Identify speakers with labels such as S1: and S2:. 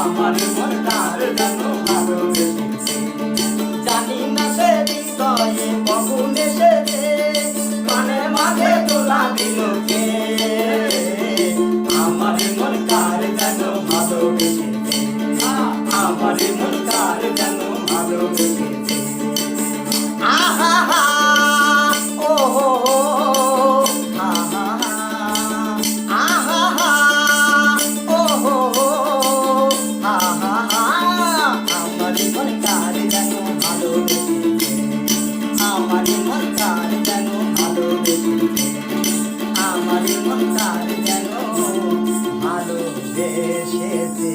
S1: আমার মনটার জানো ভালো আমার মন তার যেন ভালো দেশেতে